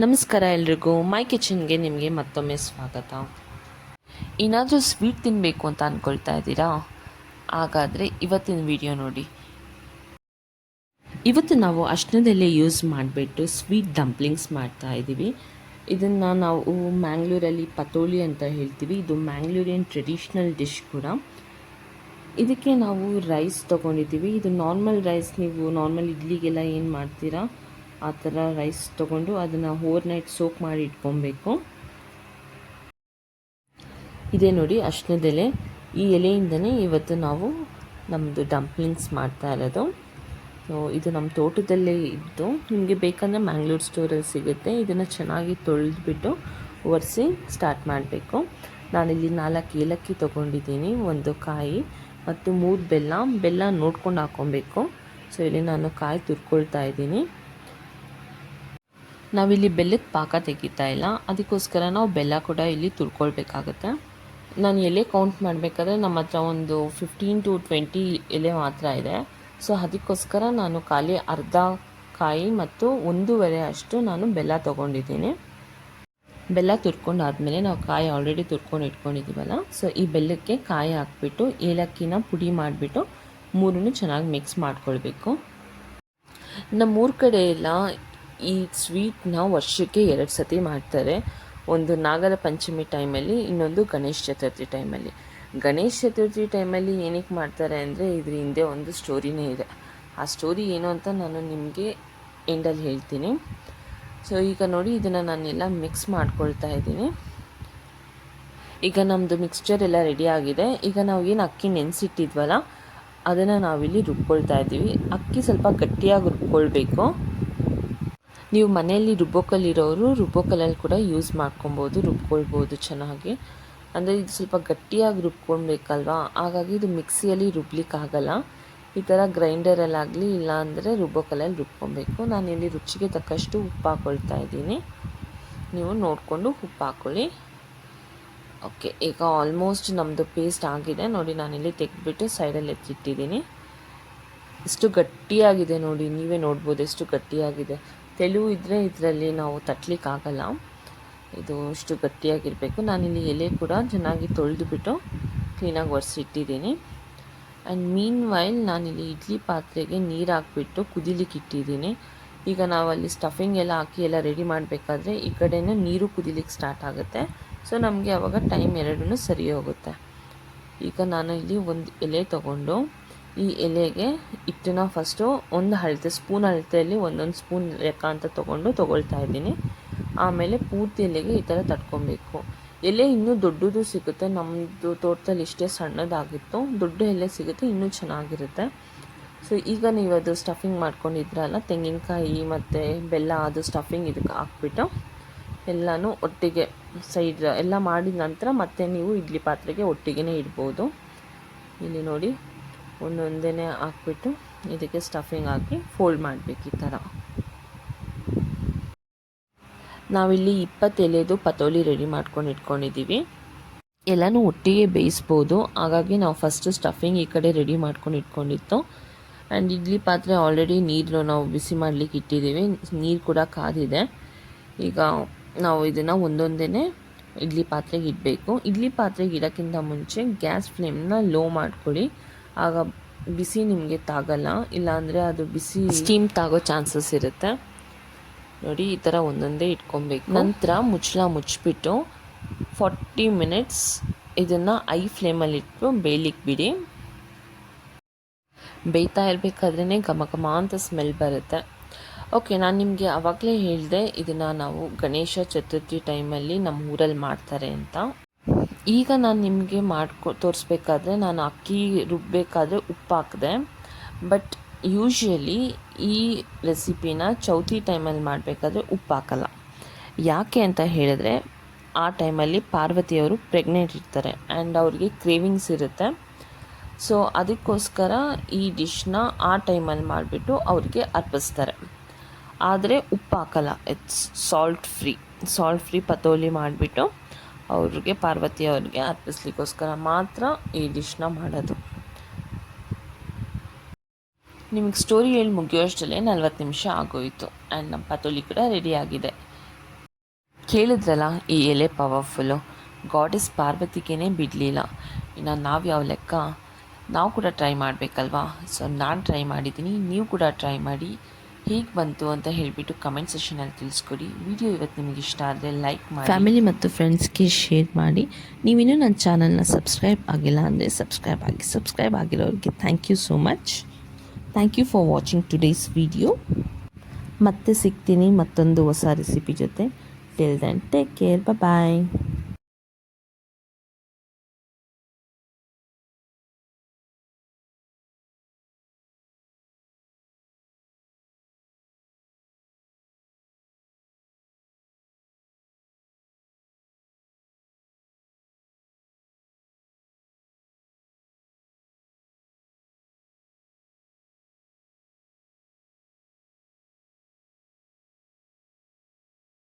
ನಮಸ್ಕಾರ ಎಲ್ರಿಗೂ. ಮೈ ಕಿಚನ್ಗೆ ನಿಮಗೆ ಮತ್ತೊಮ್ಮೆ ಸ್ವಾಗತ. ಏನಾದರೂ ಸ್ವೀಟ್ ತಿನ್ನಬೇಕು ಅಂತ ಅಂದ್ಕೊಳ್ತಾ ಇದ್ದೀರಾ? ಹಾಗಾದರೆ ಇವತ್ತಿನ ವಿಡಿಯೋ ನೋಡಿ. ಇವತ್ತು ನಾವು ಅಷ್ಟನದಲ್ಲಿ ಯೂಸ್ ಮಾಡಿಬಿಟ್ಟು ಸ್ವೀಟ್ ಡಂಪ್ಲಿಂಗ್ಸ್ ಮಾಡ್ತಾ ಇದ್ದೀವಿ. ಇದನ್ನು ನಾವು ಮ್ಯಾಂಗ್ಳೂರಲ್ಲಿ ಪತೋಳಿ ಅಂತ ಹೇಳ್ತೀವಿ. ಇದು ಮ್ಯಾಂಗ್ಳೂರಿಯನ್ ಟ್ರೆಡಿಷ್ನಲ್ ಡಿಶ್ ಕೂಡ. ಇದಕ್ಕೆ ನಾವು ರೈಸ್ ತೊಗೊಂಡಿದ್ದೀವಿ. ಇದು ನಾರ್ಮಲ್ ರೈಸ್ ನೀವು ನಾರ್ಮಲ್ ಇಡ್ಲಿಗೆಲ್ಲ ಏನು ಮಾಡ್ತೀರಾ? ಆ ಥರ ರೈಸ್ ತೊಗೊಂಡು ಅದನ್ನು ಓವರ್ ನೈಟ್ ಸೋಕ್ ಮಾಡಿ ಇಟ್ಕೊಬೇಕು. ಇದೇ ನೋಡಿ ಅಶ್ನದ ಎಲೆ. ಈ ಎಲೆಯಿಂದನೇ ಇವತ್ತು ನಾವು ನಮ್ಮದು ಡಂಪ್ಲಿಂಗ್ಸ್ ಮಾಡ್ತಾ ಇರೋದು. ಸೊ ಇದು ನಮ್ಮ ತೋಟದಲ್ಲೇ ಇದ್ದು, ನಿಮಗೆ ಬೇಕಂದರೆ ಮ್ಯಾಂಗ್ಳೂರ್ ಸ್ಟೋರಲ್ಲಿ ಸಿಗುತ್ತೆ. ಇದನ್ನು ಚೆನ್ನಾಗಿ ತೊಳೆದುಬಿಟ್ಟು ಒರೆಸಿ ಸ್ಟಾರ್ಟ್ ಮಾಡಬೇಕು. ನಾನಿಲ್ಲಿ ನಾಲ್ಕು ಏಲಕ್ಕಿ ತೊಗೊಂಡಿದ್ದೀನಿ, ಒಂದು ಕಾಯಿ ಮತ್ತು ಮೂರು ಬೆಲ್ಲ. ಬೆಲ್ಲ ನೋಡ್ಕೊಂಡು ಹಾಕ್ಕೊಬೇಕು ಸೊ ಇಲ್ಲಿ ನಾನು ಕಾಯಿ ತುರ್ಕೊಳ್ತಾ ಇದ್ದೀನಿ. ನಾವಿಲ್ಲಿ ಬೆಲ್ಲದ ಪಾಕ ತೆಗಿತಾ ಇಲ್ಲ. ಅದಕ್ಕೋಸ್ಕರ ನಾವು ಬೆಲ್ಲ ಕೂಡ ಇಲ್ಲಿ ತುರ್ಕೊಳ್ಬೇಕಾಗತ್ತೆ. ನಾನು ಎಲೆ ಕೌಂಟ್ ಮಾಡಬೇಕಾದ್ರೆ ನಮ್ಮ ಹತ್ರ ಒಂದು ಫಿಫ್ಟೀನ್ ಟು ಟ್ವೆಂಟಿ ಎಲೆ ಮಾತ್ರ ಇದೆ. ಸೊ ಅದಕ್ಕೋಸ್ಕರ ನಾನು ಖಾಲಿ ಅರ್ಧ ಕಾಯಿ ಮತ್ತು ಒಂದೂವರೆ ಅಷ್ಟು ನಾನು ಬೆಲ್ಲ ತೊಗೊಂಡಿದ್ದೀನಿ. ಬೆಲ್ಲ ತುರ್ಕೊಂಡಾದ್ಮೇಲೆ ನಾವು ಕಾಯಿ ಆಲ್ರೆಡಿ ತುರ್ಕೊಂಡು ಇಟ್ಕೊಂಡಿದ್ದೀವಲ್ಲ ಸೊ ಈ ಬೆಲ್ಲಕ್ಕೆ ಕಾಯಿ ಹಾಕ್ಬಿಟ್ಟು, ಏಲಕ್ಕಿನ ಪುಡಿ ಮಾಡಿಬಿಟ್ಟು ಮೂರನ್ನು ಚೆನ್ನಾಗಿ ಮಿಕ್ಸ್ ಮಾಡ್ಕೊಳ್ಬೇಕು. ನಮ್ಮೂರ ಕಡೆ ಎಲ್ಲ ಈ ಸ್ವೀಟ್ನ ವರ್ಷಕ್ಕೆ ಎರಡು ಸತಿ ಮಾಡ್ತಾರೆ. ಒಂದು ನಾಗರ ಪಂಚಮಿ ಟೈಮಲ್ಲಿ, ಇನ್ನೊಂದು ಗಣೇಶ ಚತುರ್ಥಿ ಟೈಮಲ್ಲಿ. ಗಣೇಶ ಚತುರ್ಥಿ ಟೈಮಲ್ಲಿ ಏನಕ್ಕೆ ಮಾಡ್ತಾರೆ ಅಂದರೆ ಇದ್ರ ಹಿಂದೆ ಒಂದು ಸ್ಟೋರಿನೇ ಇದೆ. ಆ ಸ್ಟೋರಿ ಏನು ಅಂತ ನಾನು ನಿಮಗೆ ಎಂಡಲ್ಲಿ ಹೇಳ್ತೀನಿ. ಸೊ ಈಗ ನೋಡಿ, ಇದನ್ನು ನಾನೆಲ್ಲ ಮಿಕ್ಸ್ ಮಾಡ್ಕೊಳ್ತಾ ಇದ್ದೀನಿ. ಈಗ ನಮ್ಮದು ಮಿಕ್ಸ್ಚರ್ ಎಲ್ಲ ರೆಡಿ ಆಗಿದೆ. ಈಗ ನಾವು ಏನು ಅಕ್ಕಿ ನೆನೆಸಿಟ್ಟಿದ್ವಲ್ಲ, ಅದನ್ನು ನಾವಿಲ್ಲಿ ರುಬ್ಕೊಳ್ತಾ ಇದ್ದೀವಿ. ಅಕ್ಕಿ ಸ್ವಲ್ಪ ಗಟ್ಟಿಯಾಗಿ ರುಬ್ಕೊಳ್ಬೇಕು. ನೀವು ಮನೆಯಲ್ಲಿ ರುಬ್ಬೋಕಲ್ಲಿರೋರು ರುಬ್ಬೋಕಲ್ಲಲ್ಲಿ ಕೂಡ ಯೂಸ್ ಮಾಡ್ಕೊಬೋದು, ರುಬ್ಕೊಳ್ಬೋದು ಚೆನ್ನಾಗಿ. ಅಂದರೆ ಇದು ಸ್ವಲ್ಪ ಗಟ್ಟಿಯಾಗಿ ರುಬ್ಕೊಳ್ಬೇಕಲ್ವಾ? ಹಾಗಾಗಿ ಇದು ಮಿಕ್ಸಿಯಲ್ಲಿ ರುಬ್ಲಿಕ್ಕಾಗಲ್ಲ. ಈ ಥರ ಗ್ರೈಂಡರಲ್ಲಾಗಲಿ ಇಲ್ಲ ಅಂದರೆ ರುಬ್ಬೋಕಲ್ಲಲ್ಲಿ ರುಬ್ಕೊಬೇಕು. ನಾನಿಲ್ಲಿ ರುಚಿಗೆ ತಕ್ಕಷ್ಟು ಉಪ್ಪು ಹಾಕೊಳ್ತಾ ಇದ್ದೀನಿ. ನೀವು ನೋಡಿಕೊಂಡು ಉಪ್ಪು ಹಾಕ್ಕೊಳ್ಳಿ ಓಕೆ, ಈಗ ಆಲ್ಮೋಸ್ಟ್ ನಮ್ಮದು ಪೇಸ್ಟ್ ಆಗಿದೆ. ನೋಡಿ, ನಾನಿಲ್ಲಿ ತೆಗೆದ್ಬಿಟ್ಟು ಸೈಡಲ್ಲಿ ಎತ್ತಿಟ್ಟಿದ್ದೀನಿ. ಎಷ್ಟು ಗಟ್ಟಿಯಾಗಿದೆ ನೋಡಿ, ನೀವೇ ನೋಡ್ಬೋದು ಎಷ್ಟು ಗಟ್ಟಿಯಾಗಿದೆ. ತೆಳು ಇದ್ದರೆ ಇದರಲ್ಲಿ ನಾವು ತಟ್ಲಿಕ್ಕಾಗಲ್ಲ ಇದು ಅಷ್ಟು ಗಟ್ಟಿಯಾಗಿರಬೇಕು. ನಾನಿಲ್ಲಿ ಎಲೆ ಕೂಡ ಚೆನ್ನಾಗಿ ತೊಳೆದುಬಿಟ್ಟು ಕ್ಲೀನಾಗಿ ಒರೆಸಿಟ್ಟಿದ್ದೀನಿ. ಆ್ಯಂಡ್ ಮೀನ್ ವೈಲ್ ನಾನಿಲ್ಲಿ ಇಡ್ಲಿ ಪಾತ್ರೆಗೆ ನೀರು ಹಾಕ್ಬಿಟ್ಟು ಕುದಿಲಿಕ್ಕೆ ಇಟ್ಟಿದ್ದೀನಿ. ಈಗ ನಾವಲ್ಲಿ ಸ್ಟಫಿಂಗ್ ಎಲ್ಲ ಹಾಕಿ ಎಲ್ಲ ರೆಡಿ ಮಾಡಬೇಕಾದ್ರೆ ಈ ಕಡೆಯೂ ನೀರು ಕುದಿಲಿಕ್ಕೆ ಸ್ಟಾರ್ಟ್ ಆಗುತ್ತೆ. ಸೊ ನಮಗೆ ಆವಾಗ ಟೈಮ್ ಎರಡೂ ಸರಿ ಹೋಗುತ್ತೆ. ಈಗ ನಾನು ಇಲ್ಲಿ ಒಂದು ಎಲೆ ತೊಗೊಂಡು ಈ ಎಲೆಗೆ ಹಿಟ್ಟನ್ನ ಫಸ್ಟು ಒಂದು ಅಳತೆ ಸ್ಪೂನ್ ಅಳತೆಯಲ್ಲಿ ಒಂದೊಂದು ಸ್ಪೂನ್ ಲೆಕ್ಕ ಅಂತ ತೊಗೊಂಡು ತೊಗೊಳ್ತಾ ಇದ್ದೀನಿ. ಆಮೇಲೆ ಪೂರ್ತಿ ಎಲೆಗೆ ಈ ಥರ ತಟ್ಕೊಬೇಕು. ಎಲೆ ಇನ್ನೂ ದೊಡ್ಡದು ಸಿಗುತ್ತೆ ನಮ್ಮದು ತೋಟದಲ್ಲಿ ಇಷ್ಟೇ ಸಣ್ಣದಾಗಿತ್ತು. ದೊಡ್ಡ ಎಲೆ ಸಿಗುತ್ತೆ, ಇನ್ನೂ ಚೆನ್ನಾಗಿರುತ್ತೆ. ಸೊ ಈಗ ನೀವು ಅದು ಸ್ಟಫಿಂಗ್ ಮಾಡ್ಕೊಂಡಿದ್ರಲ್ಲ, ತೆಂಗಿನಕಾಯಿ ಮತ್ತು ಬೆಲ್ಲ, ಅದು ಸ್ಟಫಿಂಗ್ ಇದಕ್ಕೆ ಹಾಕ್ಬಿಟ್ಟು ಎಲ್ಲನೂ ಒಟ್ಟಿಗೆ ಸೈಡ್ ಎಲ್ಲ ಮಾಡಿದ ನಂತರ ಮತ್ತೆ ನೀವು ಇಡ್ಲಿ ಪಾತ್ರೆಗೆ ಒಟ್ಟಿಗೆ ಇಡ್ಬೋದು. ಇಲ್ಲಿ ನೋಡಿ. ಒಂದೊಂದೇ ಹಾಕ್ಬಿಟ್ಟು ಇದಕ್ಕೆ ಸ್ಟಫಿಂಗ್ ಹಾಕಿ ಫೋಲ್ಡ್ ಮಾಡಬೇಕು ಈ ಥರ. ನಾವಿಲ್ಲಿ ಇಪ್ಪತ್ತು ಎಲೆದು ಪತೋಲಿ ರೆಡಿ ಮಾಡ್ಕೊಂಡು ಇಟ್ಕೊಂಡಿದ್ದೀವಿ. ಎಲ್ಲನೂ ಒಟ್ಟಿಗೆ ಬೇಯಿಸ್ಬೋದು. ಹಾಗಾಗಿ ನಾವು ಫಸ್ಟು ಸ್ಟಫಿಂಗ್ ಈ ಕಡೆ ರೆಡಿ ಮಾಡ್ಕೊಂಡು ಇಟ್ಕೊಂಡಿತ್ತು. ಆ್ಯಂಡ್ ಇಡ್ಲಿ ಪಾತ್ರೆ ಆಲ್ರೆಡಿ ನೀರು ನಾವು ಬಿಸಿ ಮಾಡಲಿಕ್ಕೆ ಇಟ್ಟಿದ್ದೀವಿ. ನೀರು ಕೂಡ ಕಾದಿದೆ. ಈಗ ನಾವು ಇದನ್ನು ಒಂದೊಂದೇ ಇಡ್ಲಿ ಪಾತ್ರೆಗೆ ಇಡಬೇಕು. ಇಡ್ಲಿ ಪಾತ್ರೆಗೆ ಇಡೋಕ್ಕಿಂತ ಮುಂಚೆ ಗ್ಯಾಸ್ ಫ್ಲೇಮ್ನ ಲೋ ಮಾಡ್ಕೊಳ್ಳಿ. ಆಗ ಬಿಸಿ ನಿಮಗೆ ತಾಗಲ್ಲ ಇಲ್ಲಾಂದರೆ ಅದು ಬಿಸಿ ಸ್ಟೀಮ್ ತಾಗೋ ಚಾನ್ಸಸ್ ಇರುತ್ತೆ. ನೋಡಿ ಈ ಥರ ಒಂದೊಂದೇ ಇಟ್ಕೊಬೇಕು. ನಂತರ ಮುಚ್ಚಳ ಮುಚ್ಚಿಬಿಟ್ಟು ಫಾರ್ಟಿ ಮಿನಿಟ್ಸ್ ಇದನ್ನು ಐ ಫ್ಲೇಮಲ್ಲಿ ಇಟ್ಟು ಬೇಯಲಿಕ್ಕೆ ಬಿಡಿ. ಬೇಯ್ತಾ ಇರಬೇಕಾದ್ರೇ ಘಮ ಘಮ ಅಂತ ಸ್ಮೆಲ್ ಬರುತ್ತೆ. ಓಕೆ ನಾನು ನಿಮಗೆ ಆವಾಗಲೇ ಹೇಳಿದೆ ಇದನ್ನು ನಾವು ಗಣೇಶ ಚತುರ್ಥಿ ಟೈಮಲ್ಲಿ ನಮ್ಮ ಊರಲ್ಲಿ ಮಾಡ್ತಾರೆ ಅಂತ. ಈಗ ನಾನು ನಿಮಗೆ ಮಾಡ್ಕೊ, ತೋರಿಸ್ಬೇಕಾದ್ರೆ ನಾನು ಅಕ್ಕಿ ರುಬ್ಬಬೇಕಾದ್ರೆ ಉಪ್ಪು ಹಾಕಿದೆ. ಬಟ್ ಯೂಶ್ವಲಿ ಈ ರೆಸಿಪಿನ ಚೌತಿ ಟೈಮಲ್ಲಿ ಮಾಡಬೇಕಾದ್ರೆ ಉಪ್ಪು ಹಾಕಲ್ಲ. ಯಾಕೆ ಅಂತ ಹೇಳಿದ್ರೆ, ಆ ಟೈಮಲ್ಲಿ ಪಾರ್ವತಿಯವರು ಪ್ರೆಗ್ನೆಂಟ್ ಇರ್ತಾರೆ ಆ್ಯಂಡ್ ಅವ್ರಿಗೆ ಕ್ರೇವಿಂಗ್ಸ್ ಇರುತ್ತೆ. ಸೊ ಅದಕ್ಕೋಸ್ಕರ ಈ ಡಿಶ್ನ ಆ ಟೈಮಲ್ಲಿ ಮಾಡಿಬಿಟ್ಟು ಅವ್ರಿಗೆ ಅರ್ಪಿಸ್ತಾರೆ. ಆದರೆ ಉಪ್ಪು ಹಾಕಲ್ಲ. It's salt free salt free ಪತೋಲಿ ಮಾಡಿಬಿಟ್ಟು ಅವ್ರಿಗೆ, ಪಾರ್ವತಿ ಅವ್ರಿಗೆ ಅರ್ಪಿಸ್ಲಿಕ್ಕೋಸ್ಕರ ಮಾತ್ರ ಈ ಡಿಶ್ನ ಮಾಡೋದು. ನಿಮಗೆ ಸ್ಟೋರಿ ಹೇಳಿ ಮುಗಿಯೋಷ್ಟರಲ್ಲೇ ನಲ್ವತ್ತು ನಿಮಿಷ ಆಗೋಯಿತು. ಆ್ಯಂಡ್ ನಮ್ಮ ಪತೋಲಿ ಕೂಡ ರೆಡಿ ಆಗಿದೆ. ಕೇಳಿದ್ರಲ್ಲ, ಈ ಎಲೆ ಪವರ್ಫುಲ್ಲು ಗಾಡೆಸ್ ಪಾರ್ವತಿಗೇನೆ ಬಿಡಲಿಲ್ಲ. ಇನ್ನು ನಾವು ಯಾವ ಲೆಕ್ಕ, ನಾವು ಕೂಡ ಟ್ರೈ ಮಾಡಬೇಕಲ್ವಾ? ಸೊ ನಾನು ಟ್ರೈ ಮಾಡಿದ್ದೀನಿ, ನೀವು ಕೂಡ ಟ್ರೈ ಮಾಡಿ. ಹೇಗೆ ಬಂತು ಅಂತ ಹೇಳಿಬಿಟ್ಟು ಕಮೆಂಟ್ ಸೆಷನಲ್ಲಿ ತಿಳಿಸ್ಕೊಡಿ. ವಿಡಿಯೋ ಇವತ್ತು ನಿಮಗೆ ಇಷ್ಟ ಆದರೆ ಲೈಕ್ ಮಾಡಿ. ಫ್ಯಾಮಿಲಿ ಮತ್ತು ಫ್ರೆಂಡ್ಸ್ಗೆ ಶೇರ್ ಮಾಡಿ. ನೀವಿನ್ನೂ ನನ್ನ ಚಾನಲ್ನ ಸಬ್ಸ್ಕ್ರೈಬ್ ಆಗಿಲ್ಲ ಅಂದರೆ ಸಬ್ಸ್ಕ್ರೈಬ್ ಆಗಿ. Subscribe ಆಗಿರೋರಿಗೆ thank you so much thank you for watching today's video ಮತ್ತೆ ಸಿಗ್ತೀನಿ ಮತ್ತೊಂದು ಹೊಸ ರೆಸಿಪಿ ಜೊತೆ. Till then take care bye